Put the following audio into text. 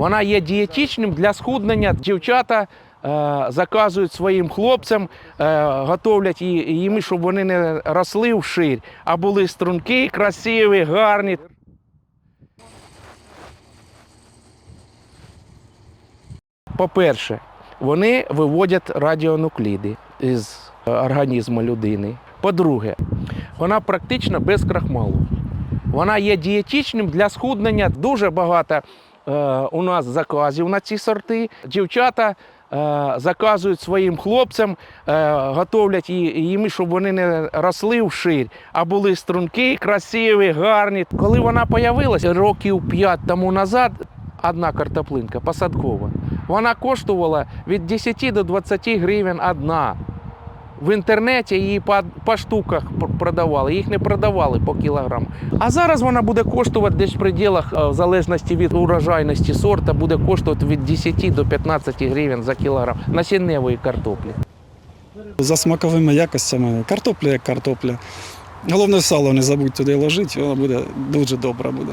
Вона є дієтичним для схуднення. Дівчата е, заказують своїм хлопцям, е, готовлять їм, щоб вони не росли вширь, а були стрункі, красиві, гарні. По-перше, вони виводять радіонукліди із е, організму людини. По-друге, вона практично без крахмалу. Вона є дієтичним для схуднення. Дуже багато у нас заказів на ці сорти. Дівчата е, заказують своїм хлопцям, е, готовлять їм, щоб вони не росли вширь, а були стрункі, красиві, гарні. Коли вона появилася років 5 тому назад, одна картоплинка посадкова, вона коштувала від 10 до 20 гривень одна. В інтернеті її по, по штуках продавали, їх не продавали по кілограму. А зараз вона буде коштувати десь в пределах, е, в залежності від урожайності сорта, буде коштувати від 10 до 15 гривень за кілограм насінневої картоплі. За смаковими якостями картопля як картопля. Головне сало не забудь туди ложити, воно буде дуже добре буде.